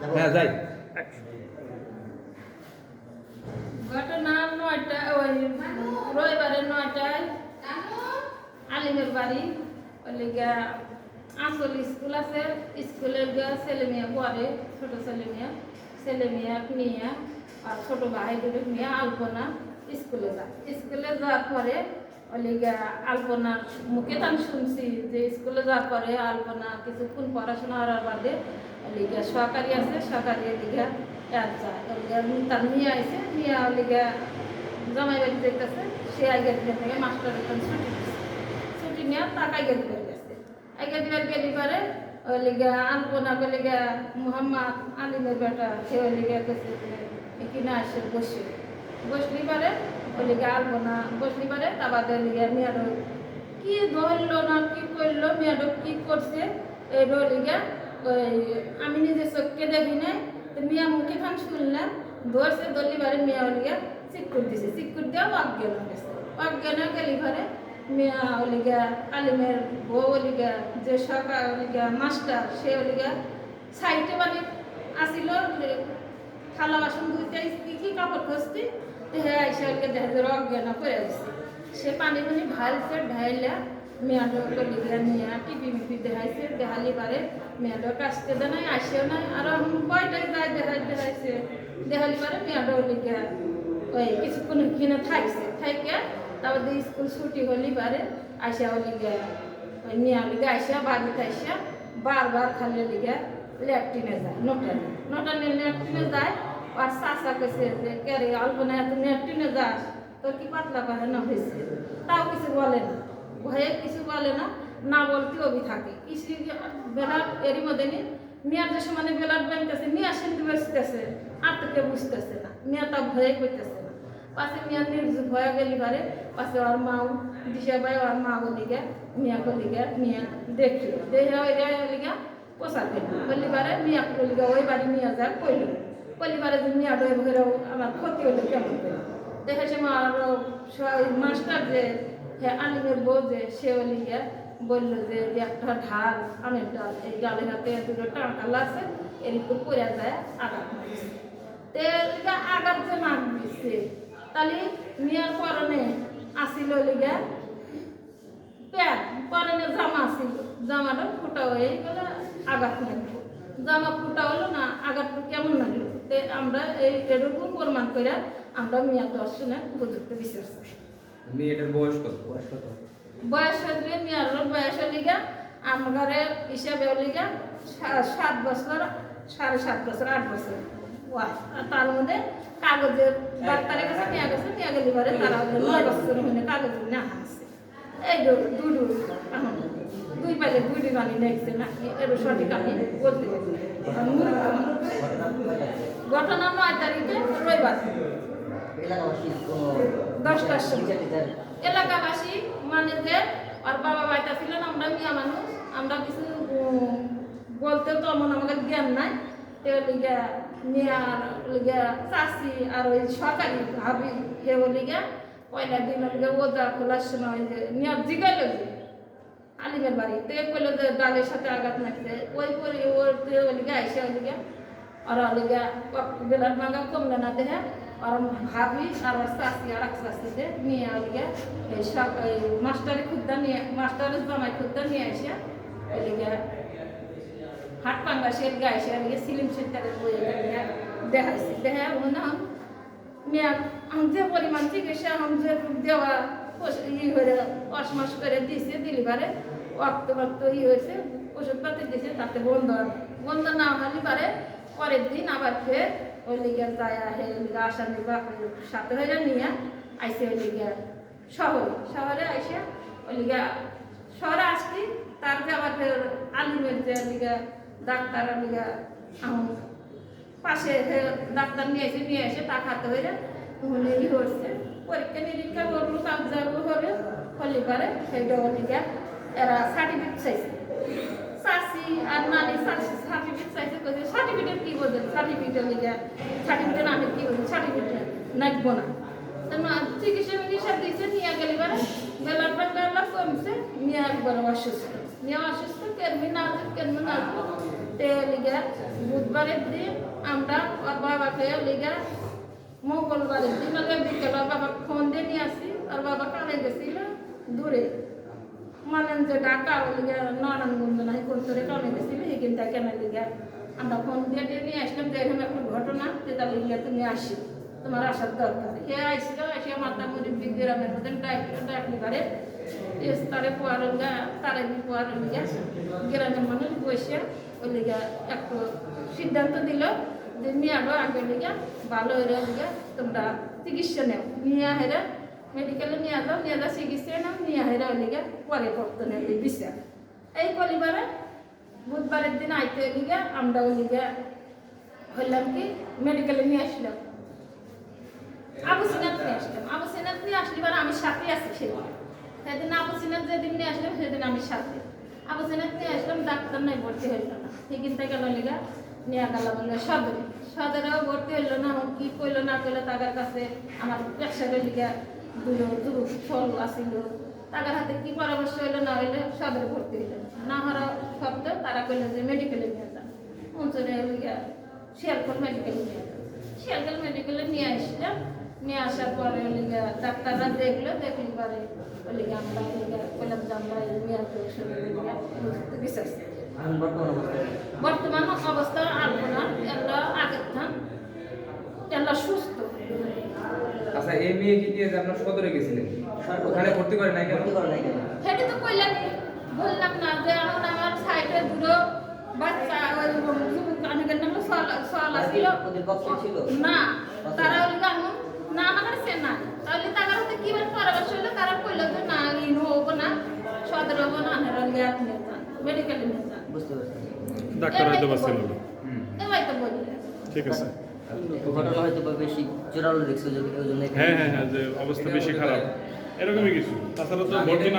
হ্যাঁ যাই। ঘটনা নয়টা, ওই রবিবারের নয়টায় আলিমের বাড়ি। ওই গিয়া আসল স্কুল আছে, স্কুলে গিয়া ছেলে মেয়ে পড়ে, ছোট ছেলে মেয়ে। ছেলে মেয়ে নিয়ে আর ছোট ভাই দুটো নিয়ে আলপনা স্কুলে যায়। স্কুলে যাওয়ার পরে গিয়া আলপনার মুখে তো আমি শুনছি যে স্কুলে যাওয়ার পরে আলপনা কিছুক্ষণ পড়াশোনা করার বাদে ওই গিয়া সরকারি আছে সরকারি দিকে এক যায় তার আইছে নিয়ে ওই গিয়া জামাই বাড়ি যেতেছে সে আগে থেকে মাস্টার এখন ছুটি ছুটি নিয়ে তাকে আগে দিবার গেছে। আগে দিবার গেলি পরে ওই লিগা আলপনা ওই লিগা মোহাম্মদ আলিমের বেটা, সে ওই লিগা গেছে এখানে আসে বসে। বসলি পারে ওই লিগা আলপনা বসলি পারে তা বাদে লিগা মেয়ারো কি ধরলো না? কি করল? মেয়ারো কি করছে? এই লিগা ওই আমি নিজে চোখকে দেখি নাই। তো মিয়া মুখে খান শুনলাম ধরছে দলি বারে মিয়া লিগা চিকুর দিছে। চিকুর দেওয়া অজ্ঞান গেছে। অজ্ঞান গেলি ঘরে মিয়া ওলিগা আলিমের বউ ওলিগা যে সকাল ওলিগা মাস্টার সে ওলিগা সাইডে মানে আসিল। থালা বাসন ধুইতে কি কি কাপড় খসতি হ্যাঁ এসে ওলিগা দেখা অজ্ঞান করে দিছে সে পানি পানি ঢালছে ঢাইলা মেয়াটো ওলিগা নিয়ে টিপি মিপি দেখাইছে, দেখালি পারে মেয়াটো কাছতে দেয় নাই, আসেও নাই। আর কয়টায় যায় দেখাই দেখাইছে? দেখালি পারে মেয়াটো ওলিগা ওই কিছুক্ষণ কিনে থাকছে। থাইকে তারপর দিয়ে স্কুল ছুটি হলি পারে আসা হলি গে ওই নিয়ে লিগে আসা বাড়িতে আসা বারবার খালি লিগে ল্যাট্রিনে যায়, নটানে। নটানে ল্যাট্রিনে যায় আর চাষা কেছে যে কেরে অল্প না এত ল্যাট্রিনে যাস? তোর কি পাতলা পারে না হয়েছে তাও কিছু বলে না। ভয়ে কিছু বলে না না বলতে অভি থাকে। কিছু বেলা এরই মধ্যে নি মেয়ার যে সময় বেলার ব্যাংকতেছে মেয়া সেনতে বসতেছে, আর তো কেউ বুঝতেছে না। মেয়া তা ভয়ে করতেছে না। পাশে মিয়া নির্জু ভয়ে গেলি পারে পাশে ওর মাও, দিশা ভাই ওর মা বলি গে মিয়া বলি গে মিয়া দেখি। দেখে ওই লিগা পোষাতে বলি পারে মিয়া বলি গে, ওই বাড়ি মিয়া যা, কইল। বলি পারে যে মিয়া ডয়ে ভরে আমার ক্ষতি হলে কেমন করে? দেখে সে মা আর মাস্টার যে হ্যাঁ আলিমের বউ যে সে ওলি বলল যে একটা ঢাল, আমের ডাল এই ডালের হাতে দুটো টাঁকাল আছে এর উপর পড়ে যায় আঘাত তেলটা আঘাত যে নাক দিচ্ছে তাহলে মিয়ার পরনে আসিল লিগা প্যান্ট পরনে জামা আসিল, জামাটা ফুটা হয়ে গেলে আঘাত লাগল জামা ফুটা হলো না আঘাতটা কেমন লাগল? তে আমরা এই এরকম প্রমাণ করে আমরা মিয়া দর্শনের উপযুক্ত বিচার চাই। মেয়েটার বয়স কত? বয়স কত? বয়স হলে মিয়ার বয়স লিগা আমার হিসাবে লিগা সাত বছর সাড়ে সাত বছর আট বছর। আর তার মধ্যে কাগজের ডাক্তারের কাছে নিয়ে গেছে নিয়ে গেলে পরে তারা নয় বছর হলে কাগজ না আছে। এই দুডু, দুই পাইলে দুইটি গানি দেখছে না সঠিক আমি বলতে। ঘটনা নয় তারিখে রবিবার। দশটার সময় এলাকাবাসী মানে যে আর বাবা বাইটা ছিলেন আমরা মিয়া মানুষ। আমরা কিছু বলতে তো এমন আমাদের জ্ঞান নাই। লিগা মিয়ার লিগা চাষি আর ওই সরকারি ভাবি হে লিগা পয়লা দিন লিগা ওজা খোলার সময় যে মিয়ার জিগাইল যে, আলিমের বাড়ি। তো এ করল যে, ডালের সাথে আঘাত লাগছে ওই পরে ওর ওই লিগা আইসে ওই লিগা আর লিগা বেলার ভাঙা কমলে না দেহে, আর ভাবি আর শাশি আর এক শাশিতে নিয়ে লিগা এই সব খুদ্দা নিয়ে, মাস্টারের জামাই খুদ্দা নিয়ে আসে ওই লিগা হাট পাঙ্গা সে আসে লিগা সিলিম সেন্টারে বই লিগা দেখাইছে দেখা মনে হয় মেয়া, আমি যে পরিমাণ চিকিৎসা, আমি যে দেওয়া ই হয়ে অসমাস করে দিয়েছে দিলিবারে রক্ত রক্ত ই হয়েছে ওষুধপাতি দিয়েছে তাতে বন্ধ বন্ধ না হলে পারে পরের দিন আবার ফের ওই লিগে যায় হে লিগে আসামি বা সাথে হয়ে নিয়ে আইসে ওই লিগে শহরে। শহরে আইসে ওই লিগে শহরে আসছি, তার আবার ফের আলিমের যে লিগে ডাক্তার লিগে আমি পাশে ডাক্তার নিয়ে এসে নিয়ে এসে তা খাতে হইলে উনি ই করছে পরীক্ষা নিরীক্ষা করল কাগজাগুলো হবে হলে পারে। সেইটা ওদিকে এরা সার্টিফিকেট চাইছে। চাষি আর নানি সার্টিফিকেট চাইছে, কইছে সার্টিফিকেট কি বলছেন সার্টিফিকেট লিখে সার্টিফিকেট আমি কি বলছেন সার্টিফিকেট নাকবো না। তো চিকিৎসা মিকিৎসা দিয়েছে, নিয়ে গেলে বেলার পর বেলা কমছে নিয়ে একবার অসুস্থ নিয়ে অসুস্থ কেরমি না কেরমি না তে লিগে বুধবারের দিন আমরা ওর বাবাকে লিগে মঙ্গলবারের দিন ওকে বিকেল ওর বাবা ফোন দিয়ে নিয়ে আসি ওর বাবা কানে গেছিল দূরে মানে যে ওই লিগে নারায়ণগঞ্জ নাই কোন তোরে কানে গেছিল এখান থেকে কেন লিগে আমরা ফোন দিয়ে নিয়ে আসলাম যে এরকম একটা ঘটনা যেটা লিগে তুমি আসি তোমার আসার দরকার কে আইসিল এসে মাতা মুরব্বী গ্রামের মধ্যে ডাকলো ডাকলি এস তারে পোয়ার লিগা তারে পোয়ার লিগা গ্রামের মানুষ বসে ওই লিগা একটু সিদ্ধান্ত দিল যে নিয়ে আগে আগে লিগা ভালো হয়ে লিগা, তোমরা চিকিৎসা নেও। নিয়ে হেরে মেডিকেলে নিয়ে যাও নিয়ে যাও চিকিৎসা নাও নিয়ে হেরে ওই লিগা পরে পড়তো নেই বিচার এই পরিবারে বুধবারের দিন আইতে লিগা, আমরা ওই লিগা হইলাম কি মেডিকেলে নিয়ে আসলাম আবু সিনাত নিয়ে আসলাম আবু সিনাত নিয়ে আসলে এবার আমি সাথে আছি সেদিন সেদিন আবু সিনাত যেদিন নিয়ে আসলাম, সেদিন আমি সাথে। আবু সিনাত নিয়ে আসলাম, ডাক্তার নাই, ভর্তি হইল না। সেদিন থেকে গেল লিগা নিয়ে গেল বলল সদরে। সদরেও ভর্তি হইল না কি কইলো না কইলো তাদের কাছে আমার প্রেশারের লিগা দুলো দুরু ফল আসিল। তাদের হাতে কি পরামর্শ হইল না হইলে, সদরে ভর্তি হইল না। হওয়ার সত্ত্বেও তারা কইলো যে মেডিকেলে নিয়ে যান অঞ্চলে লিগা শিয়ালকোট মেডিকেলে নিয়ে যান শিয়ালকোট মেডিকেলে নিয়ে আসলাম নিয়ে আসার পরে ওলিগা ডাক্তাররা দেখল দেখলি পরে ওলিগা আমরা ওলিগা কইলাম যে আমরা ওলিগা বিশ্বাস বর্তমান অবস্থা আলবো না এলা আগের থান এলা সুস্থ। আচ্ছা এই মেয়ে কি দিয়ে আপনার সদরে গেছিলেন? ওখানে ভর্তি করে নাই কেন? কেন? সেটা তো কইলাম বললাম না যে এখন আমার সাইডে দুটো বাচ্চা ওই অনেকের নামে সল সল আসছিল ছিল? না তারা এখন না আমার কাছে না। তাহলে তারা হতে কি বার পরামর্শ হলো তারা কইলো যে না ইন হব না সদর হব না আনার লিগে আপনি মেডিকেলে নিয়ে যান বুঝতে পারছি। ডাক্তার হয়তো পাচ্ছিল না হুম। এবার তো বলি ঠিক আছে। ঘটনা হয়তো বা বেশি জোরালো দেখছ যদি ওই জন্য হ্যাঁ হ্যাঁ হ্যাঁ যে অবস্থা বেশি খারাপ। এরকমই কিছু। তাছাড়া তো ভর্তি